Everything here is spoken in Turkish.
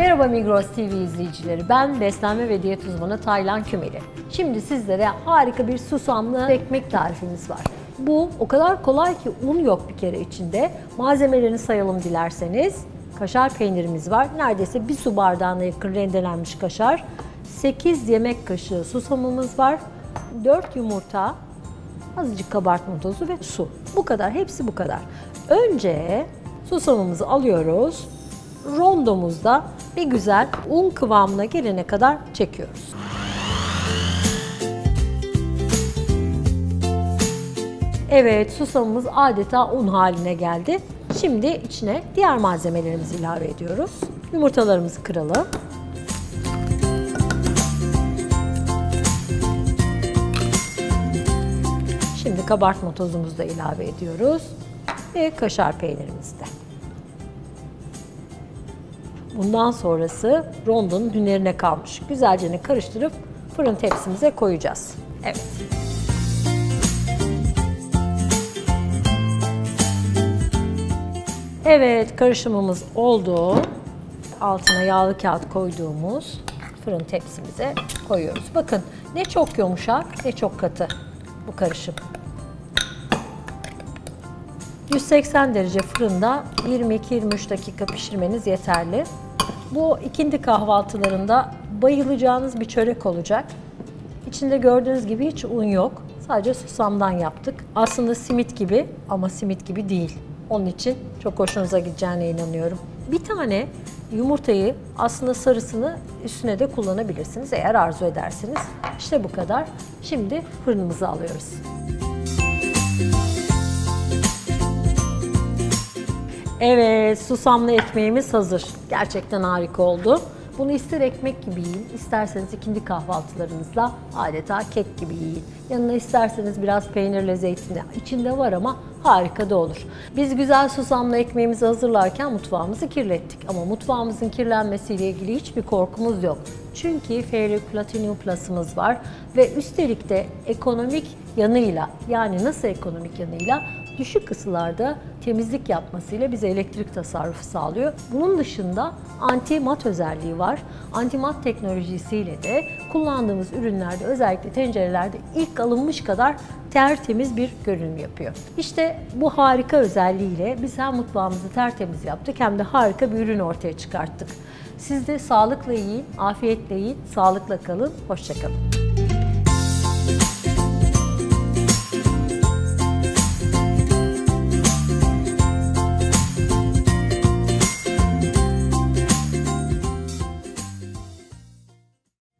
Merhaba Migros TV izleyicileri. Ben beslenme ve diyet uzmanı Taylan Kümeli. Şimdi sizlere harika bir susamlı ekmek tarifimiz var. Bu o kadar kolay ki un yok bir kere içinde. Malzemelerini sayalım dilerseniz. Kaşar peynirimiz var. Neredeyse bir su bardağına yakın rendelenmiş kaşar. 8 yemek kaşığı susamımız var. 4 yumurta, azıcık kabartma tozu ve su. Bu kadar, hepsi bu kadar. Önce susamımızı alıyoruz. Rondomuzda bir güzel un kıvamına gelene kadar çekiyoruz. Evet, susamımız adeta un haline geldi. Şimdi içine diğer malzemelerimizi ilave ediyoruz. Yumurtalarımızı kıralım. Şimdi kabartma tozumuzu da ilave ediyoruz. Ve kaşar peynirimizi de. Bundan sonrası rondonun hünerine kalmış. Güzelce karıştırıp fırın tepsimize koyacağız. Evet. Evet, karışımımız oldu. Altına yağlı kağıt koyduğumuz fırın tepsimize koyuyoruz. Bakın ne çok yumuşak ne çok katı bu karışım. 180 derece fırında 22-23 dakika pişirmeniz yeterli. Bu ikindi kahvaltılarında bayılacağınız bir çörek olacak. İçinde gördüğünüz gibi hiç un yok. Sadece susamdan yaptık. Aslında simit gibi ama simit gibi değil. Onun için çok hoşunuza gideceğine inanıyorum. Bir tane yumurtayı aslında sarısını üstüne de kullanabilirsiniz eğer arzu ederseniz. İşte bu kadar. Şimdi fırınımızı alıyoruz. Evet, susamlı ekmeğimiz hazır. Gerçekten harika oldu. Bunu ister ekmek gibi yiyin, isterseniz ikindi kahvaltılarınızda adeta kek gibi yiyin. Yanına isterseniz biraz peynirle zeytinle içinde var ama harika da olur. Biz güzel susamlı ekmeğimizi hazırlarken mutfağımızı kirlettik. Ama mutfağımızın kirlenmesiyle ilgili hiçbir korkumuz yok. Çünkü Fairy Platinum Plus'ımız var ve üstelik de ekonomik yanıyla yani nasıl ekonomik yanıyla düşük ısılarda temizlik yapmasıyla bize elektrik tasarrufu sağlıyor. Bunun dışında anti mat özelliği var. Anti mat teknolojisiyle de kullandığımız ürünlerde özellikle tencerelerde ilk alınmış kadar tertemiz bir görünüm yapıyor. İşte bu harika özelliğiyle biz hem mutfağımızı tertemiz yaptık hem de harika bir ürün ortaya çıkarttık. Siz de sağlıkla yiyin, afiyetle yiyin, sağlıkla kalın, hoşçakalın.